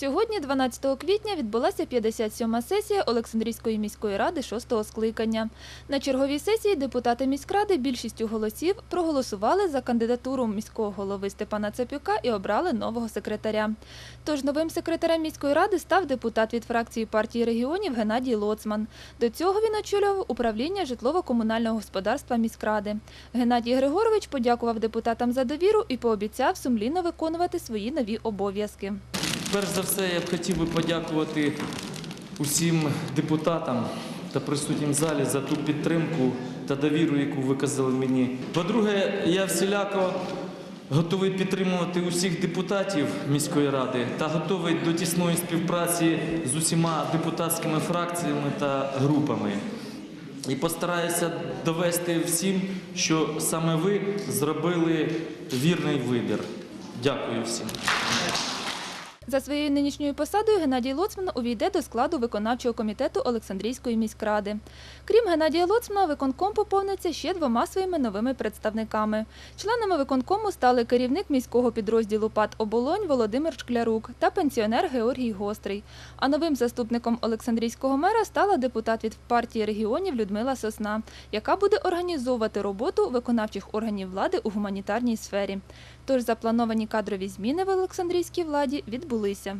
Сьогодні, 12 квітня, відбулася 57-ма сесія Олександрійської міської ради 6-го скликання. На черговій сесії депутати міськради більшістю голосів проголосували за кандидатуру міського голови Степана Цепюка і обрали нового секретаря. Тож новим секретарем міської ради став депутат від фракції партії регіонів Геннадій Лоцман. До цього він очолював управління житлово-комунального господарства міськради. Геннадій Григорович подякував депутатам за довіру і пообіцяв сумлінно виконувати свої нові обов'язки. Перш за все, я б хотів би подякувати усім депутатам та присутнім в залі за ту підтримку та довіру, яку виказали мені. По-друге, я всіляко готовий підтримувати усіх депутатів міської ради та готовий до тісної співпраці з усіма депутатськими фракціями та групами. І постараюся довести всім, що саме ви зробили вірний вибір. Дякую всім. За своєю нинішньою посадою Геннадій Лоцман увійде до складу виконавчого комітету Олександрійської міськради. Крім Геннадія Лоцмана, виконком поповниться ще двома своїми новими представниками. Членами виконкому стали керівник міського підрозділу ПАД «Оболонь» Володимир Шклярук та пенсіонер Георгій Гострий. А новим заступником Олександрійського мера стала депутат від партії регіонів Людмила Сосна, яка буде організовувати роботу виконавчих органів влади у гуманітарній сфері. Тож заплановані кадрові зміни в Олександрійській владі відбулися відбулися.